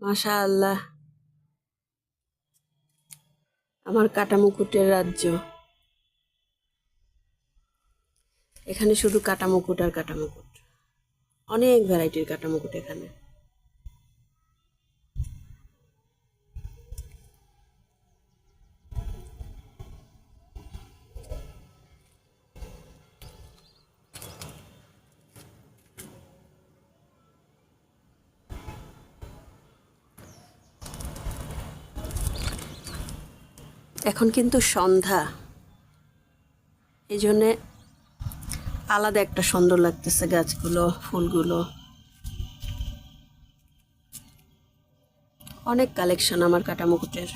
মাশা আমার কাটা মুকুটের রাজ্য। এখানে শুধু কাটা মুকুট আর কাটা মুকুট অনেক ভ্যারাইটির কাটা মুকুট এখানে। এখন কিন্তু সন্ধ্যা। এই জন্যে আলাদা একটা সুন্দর লাগতেছে গাছগুলো, ফুলগুলো। অনেক কালেকশন আমার কাটামুকুটের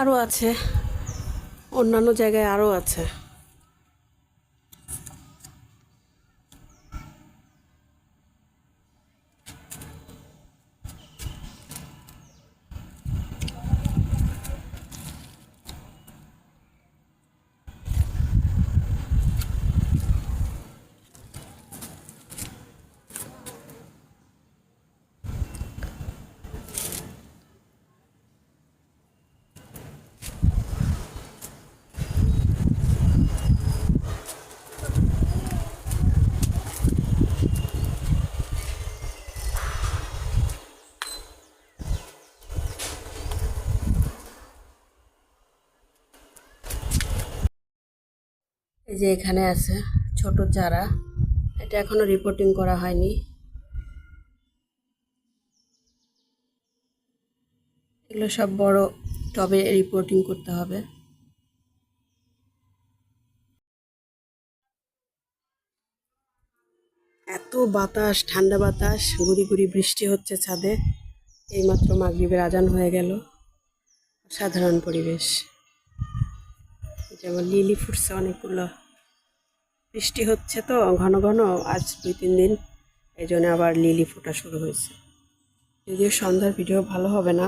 আরও আছে। অন্যান্য জায়গায় আরও আছে। এই যে এখানে আছে ছোট চারা। এটা এখনও রিপোর্টিং করা হয়নি। এগুলো সব বড় টবে রিপোর্টিং করতে হবে। এত বাতাস, ঠান্ডা বাতাস, গুড়ি গুড়ি বৃষ্টি হচ্ছে ছাদে। এইমাত্র মাগরিবের আজান হয়ে গেল। সাধারণ পরিবেশ। যেমন লিলি ফুটছে অনেকগুলো বৃষ্টি হচ্ছে তো, ঘন ঘন, আজ দুই তিন দিন। এই আবার লিলি ফোটা শুরু হয়েছে। যদিও সন্ধ্যার ভিডিও ভালো হবে না